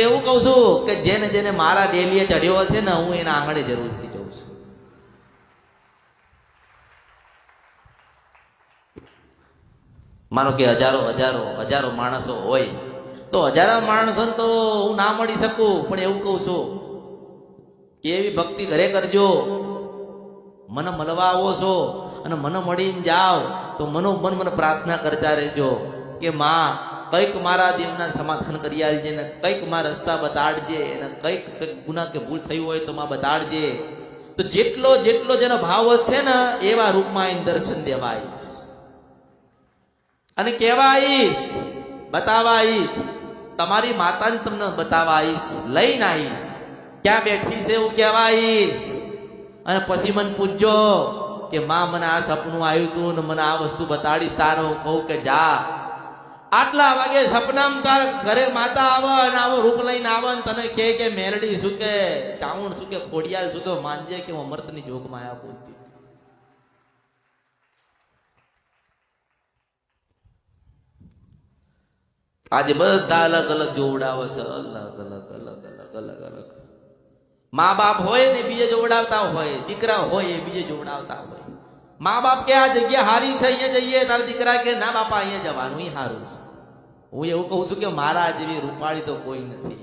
એવું કહું છું કે જેને જેને મારા ડેલીએ ચડ્યો હશે ને, હું એના આંગણે જરૂરથી જઉં છું. માનો કે હજારો હજારો હજારો માણસો હોય. તો હજારો માણસો તો હું ના મળી શકું, પણ એવું કહું છું કે એવી ભક્તિ ઘરે કરજો. મને મળવા આવો છો અને મને મળીને જાઓ, તો મનોમન મને પ્રાર્થના કરતા રહેજો કે માં કંઈક મારા દેવના સમાધાન કરી આવીજે ને કંઈક મારા રસ્તા બતાડજે અને કંઈક કંઈક ગુના કે ભૂલ થયું હોય તો માં બતાડજે. તો જેટલો જેટલો જેનો ભાવ હશે ને એવા રૂપમાં એને દર્શન દેવા આવીશ અને કહેવા આવીશ બતાવા આવીશ તમારી માતાને તમને બતાવા આવીશ લઈને આવીશ. ક્યાં બેઠી છે એવું કહેવા આવીશ અને પછી મને પૂછજો કે માં, મને આ સપનું આવ્યું હતું ને મને આ વસ્તુ બતાડીશ, તારો કહું કે જા. આટલા વાગે સપનામાં તાર ઘરે માતા આવે અને આવો રૂપ લઈને આવે ને તને કહે કે મેરડી શું કે ચાવણ શું કે ખોડિયાલ કે માનજે કે હું અમૃતની જોગમાં આવ્યા બોલતી આજે બધા અલગ અલગ જોવડાવે છે, અલગ અલગ અલગ અલગ અલગ અલગ. મા બાપ હોય ને બીજે જોવડાવતા હોય, દીકરા હોય એ બીજે જોવડાવતા હોય. મા બાપ કે આ જગ્યા હારી છે અહીંયા જઈએ તારા દીકરા કે ના બાપા અહીંયા જવાનું એ હારું છે હું એવું કહું છું કે મારા જેવી રૂપાળી તો કોઈ નથી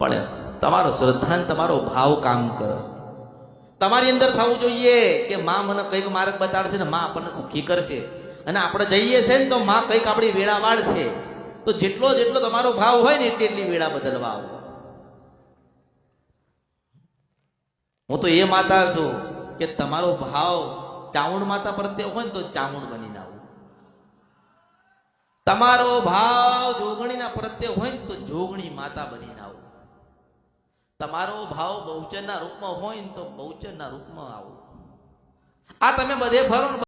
પણ તમારો શ્રદ્ધા તમારો ભાવ કામ કરે તમારી અંદર થવું જોઈએ કે માં મને કંઈક માર્ગ બતાડશે ને માં આપણને સુખી કરશે અને આપણે જઈએ છે ને તો માં કંઈક આપણી વેળા વાળશે તો જેટલો જેટલો તમારો ભાવ હોય ને એટલી એટલી વેળા બદલવા આવો હું તો એ માતા છું કે તમારો ભાવ ચામુંડ માતા પ્રત્યે હોય ને તો ચામુંડ બનીને આવું. તમારો ભાવ જોગણીના પ્રત્યે હોય ને તો જોગણી માતા બનીને આવું. તમારો ભાવ બહુચનના રૂપમાં હોય ને તો બહુચનના રૂપમાં આવો. આ તમે બધે ફરો